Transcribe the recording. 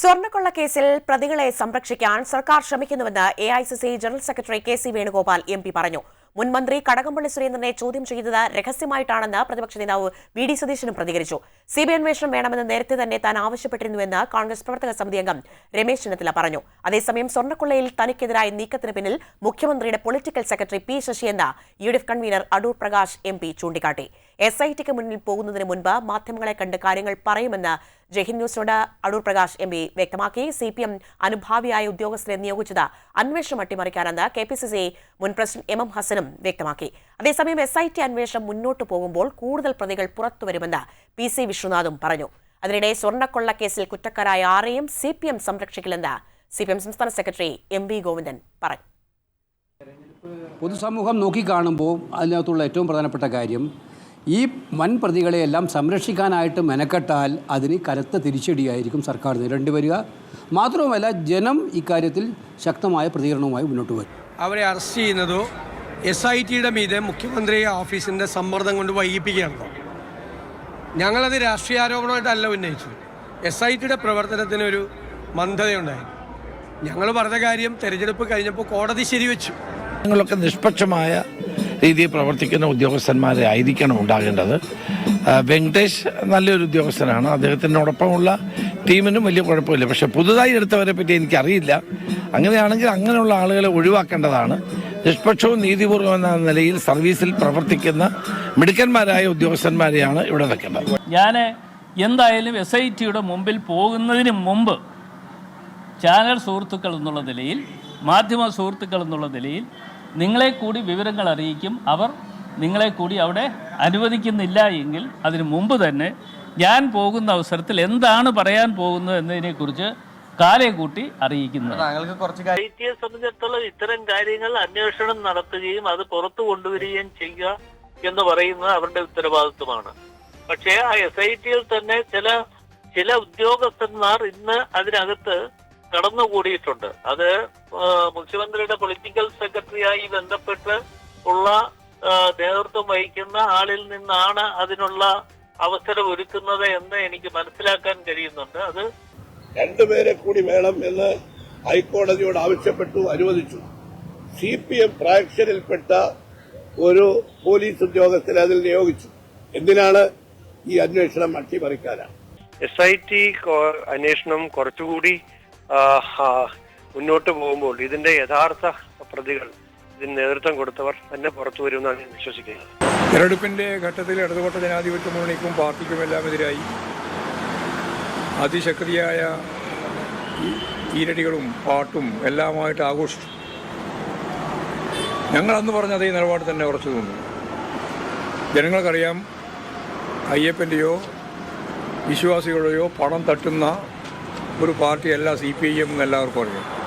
സ്വർണക്കൊള്ള കേസിൽ പ്രതികളെ സംരക്ഷിക്കാൻ സർക്കാർ ശ്രമിക്കുന്നുവെന്ന് A I C C general secretary K C Venugopal M P പറഞ്ഞു. മുൻമന്ത്രി കടകംപള്ളി സുരേന്ദ്രനെ ചോദ്യം ചെയ്തത് രഹസ്യമായിട്ടാണെന്ന് പ്രതിപക്ഷ നേതാവ് വി ഡി സതീശനും പ്രതികരിച്ചു. സി ബി അന്വേഷണം വേണമെന്ന് നേരത്തെ തന്നെ താൻ ആവശ്യപ്പെട്ടിരുന്നുവെന്ന് കോൺഗ്രസ് പ്രവർത്തക സമിതി അംഗം രമേശ് ചെന്നിത്തല പറഞ്ഞു. അതേസമയം സ്വർണക്കൊള്ളയിൽ തനിക്കെതിരായ നീക്കത്തിന് പിന്നിൽ മുഖ്യമന്ത്രിയുടെ political secretary P ശശിയെന്ന U D F convener Adoor Prakash M P ചൂണ്ടിക്കാട്ടി. എസ് ഐ ടിക്ക് മുന്നിൽ പോകുന്നതിന് മുൻപ് മാധ്യമങ്ങളെ കണ്ട് കാര്യങ്ങൾ പറയുമെന്ന് ജഹിൻ ന്യൂസിനോട് അടൂർ പ്രകാശ് എം പി വ്യക്തമാക്കി. സി പി എം അനുഭാവിയായ ഉദ്യോഗസ്ഥരെ നിയോഗിച്ചത് അന്വേഷണം അട്ടിമറിക്കാനെന്ന് കെ പി സി സി മുൻ പ്രസിഡന്റ് എം എം ഹസനും വ്യക്തമാക്കി. അതേസമയം എസ് ഐ ടി അന്വേഷണം മുന്നോട്ട് പോകുമ്പോൾ കൂടുതൽ പ്രതികൾ പുറത്തുവരുമെന്ന് പി സി വിശ്വനാഥും പറഞ്ഞു. അതിനിടെ സ്വർണക്കൊള്ള കേസിൽ കുറ്റക്കാരായ ആരെയും സി പി എം സംരക്ഷിക്കില്ലെന്ന് സി പി എം സംസ്ഥാന സെക്രട്ടറി എം വി ഗോവിന്ദൻ പറഞ്ഞു. പൊതുസമൂഹം നോക്കിക്കാണുമ്പോൾ അതിനകത്തുള്ള ഏറ്റവും പ്രധാനപ്പെട്ട കാര്യം ഈ വൻ പ്രതികളെയെല്ലാം സംരക്ഷിക്കാനായിട്ട് മെനക്കെട്ടാൽ അതിന് കനത്ത തിരിച്ചടിയായിരിക്കും സർക്കാർ നേരിടേണ്ടി വരിക. മാത്രവുമല്ല ജനം ഇക്കാര്യത്തിൽ ശക്തമായ പ്രതികരണവുമായി മുന്നോട്ട് വരും. അവരെ അറസ്റ്റ് ചെയ്യുന്നതോ എസ് ഐ ടിയുടെ മീതെ മുഖ്യമന്ത്രി ഓഫീസിന്റെ സമ്മർദ്ദം കൊണ്ട് വൈകിപ്പിക്കുകയാണല്ലോ ഞങ്ങളത് രാഷ്ട്രീയ ആരോപണമായിട്ടല്ല ഉന്നയിച്ചു എസ് ഐ ടിയുടെ പ്രവർത്തനത്തിനൊരു മന്ദതയുണ്ടായി. ഞങ്ങൾ പറഞ്ഞ കാര്യം തെരഞ്ഞെടുപ്പ് കഴിഞ്ഞപ്പോൾ കോടതി ശരിവെച്ചു. ഞങ്ങളൊക്കെ നിഷ്പക്ഷമായ രീതിയിൽ പ്രവർത്തിക്കുന്ന ഉദ്യോഗസ്ഥന്മാരെ ആയിരിക്കണം ഉണ്ടാകേണ്ടത്. വെങ്കടേഷ് നല്ലൊരു ഉദ്യോഗസ്ഥനാണ്. അദ്ദേഹത്തിനോടൊപ്പമുള്ള ടീമിനും വലിയ കുഴപ്പമില്ല. പക്ഷെ പുതുതായി എടുത്തവരെ പറ്റി എനിക്കറിയില്ല. അങ്ങനെയാണെങ്കിൽ അങ്ങനെയുള്ള ആളുകളെ ഒഴിവാക്കേണ്ടതാണ്. നിഷ്പക്ഷവും നീതിപൂർവം എന്ന നിലയിൽ സർവീസിൽ പ്രവർത്തിക്കുന്ന മിടുക്കന്മാരായ ഉദ്യോഗസ്ഥന്മാരെയാണ് ഇവിടെ വെക്കേണ്ടത്. ഞാൻ എന്തായാലും എസ് ഐ ടിയുടെ മുമ്പിൽ പോകുന്നതിന് മുമ്പ് ചാനൽ സുഹൃത്തുക്കൾ എന്നുള്ള നിലയിൽ മാധ്യമ സുഹൃത്തുക്കൾ എന്നുള്ള നിലയിൽ നിങ്ങളെ കൂടി വിവരങ്ങൾ അറിയിക്കും. അവർ നിങ്ങളെ കൂടി അവിടെ അനുവദിക്കുന്നില്ല എങ്കിൽ അതിനു മുമ്പ് തന്നെ ഞാൻ പോകുന്ന അവസരത്തിൽ എന്താണ് പറയാൻ പോകുന്നത് എന്നതിനെക്കുറിച്ച് കാലെ കൂട്ടി അറിയിക്കുന്നത്. ഐ ടിയെ സംബന്ധിച്ചിടത്തോളം ഇത്തരം കാര്യങ്ങൾ അന്വേഷണം നടത്തുകയും അത് പുറത്തു കൊണ്ടുവരികയും ചെയ്യുക എന്ന് പറയുന്നത് അവരുടെ ഉത്തരവാദിത്വമാണ്. പക്ഷേ ആ എസ് ഐ ടിയിൽ തന്നെ ചില ചില ഉദ്യോഗസ്ഥന്മാർ ഇന്ന് അതിനകത്ത് കടന്നുകൂടിയിട്ടുണ്ട്. അത് മുഖ്യമന്ത്രിയുടെ പൊളിറ്റിക്കൽ സെക്രട്ടറിയായി ബന്ധപ്പെട്ട് ഉള്ള നേതൃത്വം വഹിക്കുന്ന ആളിൽ നിന്നാണ് അതിനുള്ള അവസരം ഒരുക്കുന്നത് എന്ന് എനിക്ക് മനസ്സിലാക്കാൻ കഴിയുന്നുണ്ട്. അത് രണ്ടുപേരെ കൂടി വേണം എന്ന് ഹൈക്കോടതിയോട് ആവശ്യപ്പെട്ടു അനുവദിച്ചു. സി പി എം ഫ്രാക്ഷനിൽപ്പെട്ട ഒരു പോലീസ് ഉദ്യോഗസ്ഥരെ അതിൽ നിയോഗിച്ചു. എന്തിനാണ് ഈ അന്വേഷണം അട്ടിമറിക്കാനാണ്? എസ് ഐ ടി അന്വേഷണം കുറച്ചുകൂടി മുന്നോട്ട് പോകുമ്പോൾ ഇതിന്റെ യഥാർത്ഥ പ്രതികൾ ഇതിന് നേതൃത്വം കൊടുത്തവർ തന്നെ പുറത്തു വരുമെന്നാണ് ഞാൻ വിശ്വസിക്കുന്നത്. തെരഞ്ഞെടുപ്പിന്റെ ഘട്ടത്തിൽ ഇടതുപക്ഷ ജനാധിപത്യ മുന്നണിക്കും പാർട്ടിക്കും എല്ലാം എതിരായി അതിശക്തിയായ ഈരടികളും പാട്ടും എല്ലാമായിട്ട് ആഘോഷിച്ചു. ഞങ്ങൾ അന്ന് പറഞ്ഞ അതേ നിലപാട് തന്നെ ഉറച്ചു നിന്നു. ജനങ്ങൾക്കറിയാം അയ്യപ്പന്റെയോ വിശ്വാസികളുടെയോ പണം തട്ടുന്ന ഒരു പാർട്ടിയല്ല സി പി ഐ എം എന്ന് എല്ലാവർക്കും അറിയാം.